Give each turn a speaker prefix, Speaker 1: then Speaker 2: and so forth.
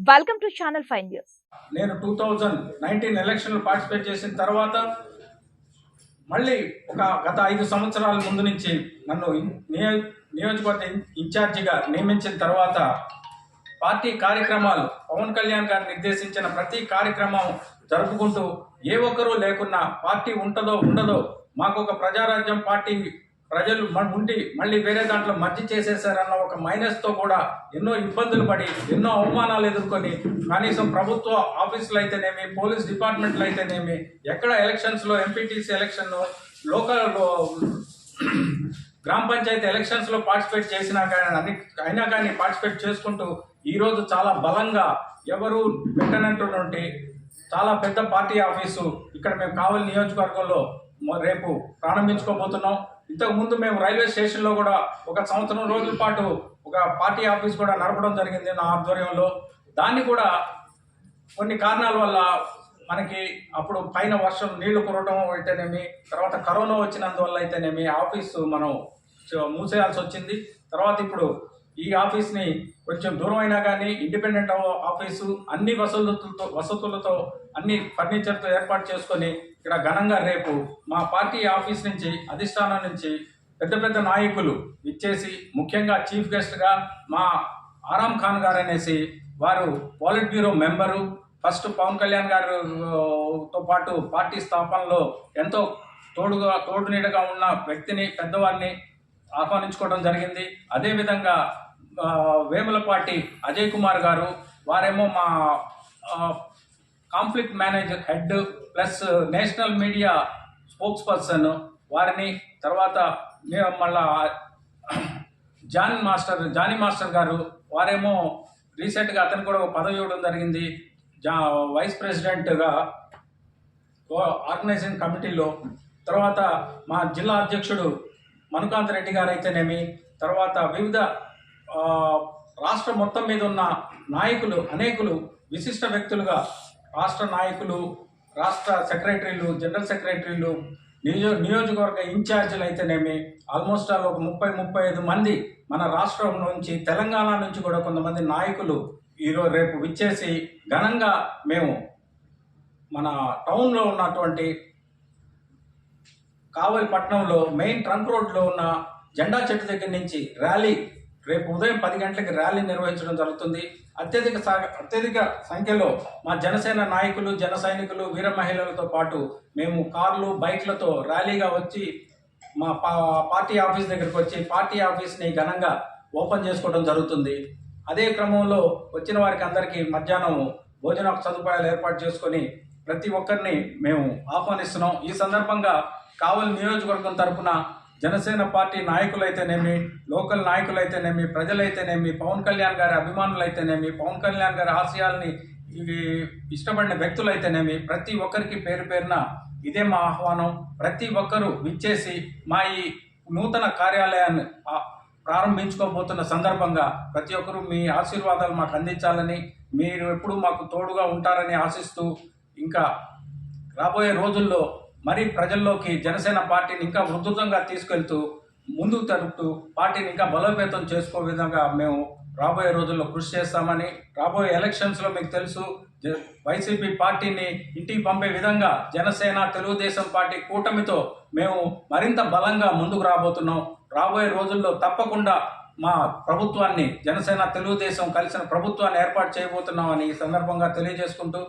Speaker 1: Welcome to channel five news
Speaker 2: నేను two thousand nineteen ఎలక్షన్లో participate చేసిన తర్వాత మళ్ళీ ఒక గత ఐదు సంవత్సరాల ముందు నుంచి నన్ను నియో నియోజకవర్గ ఇన్ఛార్జిగా నియమించిన తర్వాత పార్టీ కార్యక్రమాలు పవన్ కళ్యాణ్ గారు నిర్దేశించిన ప్రతి కార్యక్రమం జరుపుకుంటూ ఏ ఒక్కరూ లేకున్నా పార్టీ ఉంటుందో ఉండదో మాకు ఒక ప్రజారాజ్యం పార్టీ ప్రజలు మ- ఉండి మళ్ళీ వేరే దాంట్లో మర్జీ చేసేసారన్న ఒక మైనస్తో కూడా ఎన్నో ఇబ్బందులు పడి ఎన్నో అవమానాలు ఎదుర్కొని కనీసం ప్రభుత్వ ఆఫీసులు అయితేనేమి పోలీస్ డిపార్ట్మెంట్లు అయితేనేమి ఎక్కడ ఎలక్షన్స్లో ఎంపీటీసీ ఎలక్షన్ లోకల్ గ్రామ పంచాయతీ ఎలక్షన్స్లో పార్టిసిపేట్ చేసినా కానీ అన్ని అయినా కానీ పార్టిసిపేట్ చేసుకుంటూ ఈరోజు చాలా బలంగా ఎవరు పెట్టనటువంటి చాలా పెద్ద పార్టీ ఆఫీసు ఇక్కడ మేము కావలి నియోజకవర్గంలో రేపు ప్రారంభించుకోబోతున్నాం. ఇంతకు ముందు మేము రైల్వే స్టేషన్లో కూడా ఒక సంవత్సరం రోజుల పాటు ఒక పార్టీ ఆఫీస్ కూడా నడపడం జరిగింది నా ఆధ్వర్యంలో. దాన్ని కూడా కొన్ని కారణాల వల్ల మనకి అప్పుడు పైన వర్షం నీళ్ళు కురవడం అయితేనేమి తర్వాత కరోనా వచ్చినందువల్ల అయితేనేమి ఆఫీసు మనం మూసేయాల్సి వచ్చింది. తర్వాత ఇప్పుడు ఈ ఆఫీస్ని కొంచెం దూరం అయినా కానీ ఇండిపెండెంట్ ఆఫీసు అన్ని వసతులతో వసతులతో అన్ని ఫర్నిచర్తో ఏర్పాటు చేసుకొని ఇక్కడ ఘనంగా రేపు మా పార్టీ ఆఫీస్ నుంచి అధిష్టానం నుంచి పెద్ద పెద్ద నాయకులు ఇచ్చేసి ముఖ్యంగా చీఫ్ గెస్ట్గా మా ఆరామ్ ఖాన్ గారు అనేసి వారు politburo member first Pawan Kalyan గారుతో పాటు పార్టీ స్థాపనలో ఎంతో తోడుగా తోడు నీడగా ఉన్న వ్యక్తిని పెద్దవారిని ఆహ్వానించుకోవడం జరిగింది. అదేవిధంగా వేములపాటి అజయ్ కుమార్ గారు వారేమో మా conflict manager head plus national media spokesperson వారిని తర్వాత మే- మళ్ళా జాన్ మాస్టర్ జానీ మాస్టర్ గారు వారేమో రీసెంట్గా అతను కూడా ఒక పదవి ఇవ్వడం జరిగింది. జా వైస్ ప్రెసిడెంట్గా ఆర్గనైజింగ్ కమిటీలో తర్వాత మా జిల్లా అధ్యక్షుడు మనుకాంత్ రెడ్డి గారు అయితేనేమి తర్వాత వివిధ రాష్ట్ర రాష్ట్రం మొత్తం మీద ఉన్న నాయకులు అనేకులు విశిష్ట వ్యక్తులుగా రాష్ట్ర నాయకులు రాష్ట్ర సెక్రటరీలు జనరల్ సెక్రటరీలు నియో నియోజకవర్గ ఇన్ఛార్జీలు అయితేనేమి ఆల్మోస్ట్ ఆల్ ఒక ముప్పై ముప్పై ఐదు మంది మన రాష్ట్రం నుంచి తెలంగాణ నుంచి కూడా కొంతమంది నాయకులు ఈరోజు రేపు విచ్చేసి ఘనంగా మేము మన టౌన్లో ఉన్నటువంటి కావలి పట్టణంలో మెయిన్ ట్రంక్ రోడ్లో ఉన్న జెండా చెట్టు దగ్గర నుంచి ర్యాలీ రేపు ఉదయం పది గంటలకు ర్యాలీ నిర్వహించడం జరుగుతుంది. అత్యధిక అత్యధిక సంఖ్యలో మా జనసేన నాయకులు జన సైనికులు వీర మహిళలతో పాటు మేము కార్లు బైక్లతో ర్యాలీగా వచ్చి మా పా- పార్టీ ఆఫీస్ దగ్గరికి వచ్చి పార్టీ ఆఫీస్ని ఘనంగా ఓపెన్ చేసుకోవడం జరుగుతుంది. అదే క్రమంలో వచ్చిన వారికి అందరికీ మధ్యాహ్నం భోజన సదుపాయాలు ఏర్పాటు చేసుకొని ప్రతి ఒక్కరిని మేము ఆహ్వానిస్తున్నాం. ఈ సందర్భంగా కావలి నియోజకవర్గం తరపున జనసేన పార్టీ నాయకులైతేనేమి లోకల్ నాయకులైతేనేమి ప్రజలైతేనేమి పవన్ కళ్యాణ్ గారి అభిమానులైతేనేమి పవన్ కళ్యాణ్ గారి ఆశయాల్ని ఇవి ఇష్టపడిన వ్యక్తులైతేనేమి ప్రతి ఒక్కరికి పేరు పేరున ఇదే మా ఆహ్వానం. ప్రతి ఒక్కరూ విచ్చేసి మా ఈ నూతన కార్యాలయాన్ని ప్రారంభించుకోబోతున్న సందర్భంగా ప్రతి ఒక్కరూ మీ ఆశీర్వాదాలు మాకు అందించాలని మీరు ఎప్పుడూ మాకు తోడుగా ఉంటారని ఆశిస్తూ ఇంకా రాబోయే రోజుల్లో మరీ ప్రజల్లోకి జనసేన పార్టీని ఇంకా ఉధృతంగా తీసుకెళ్తూ ముందుకు తరుపుతూ పార్టీని ఇంకా బలోపేతం చేసుకో విధంగా మేము రాబోయే రోజుల్లో కృషి చేస్తామని రాబోయే ఎలక్షన్స్లో మీకు తెలుసు జ- వైసీపీ పార్టీని ఇంటికి పంపే విధంగా జనసేన తెలుగుదేశం పార్టీ కూటమితో మేము మరింత బలంగా ముందుకు రాబోతున్నాం. రాబోయే రోజుల్లో తప్పకుండా మా ప్రభుత్వాన్ని జనసేన తెలుగుదేశం కలిసిన ప్రభుత్వాన్ని ఏర్పాటు చేయబోతున్నామని ఈ సందర్భంగా తెలియజేసుకుంటూ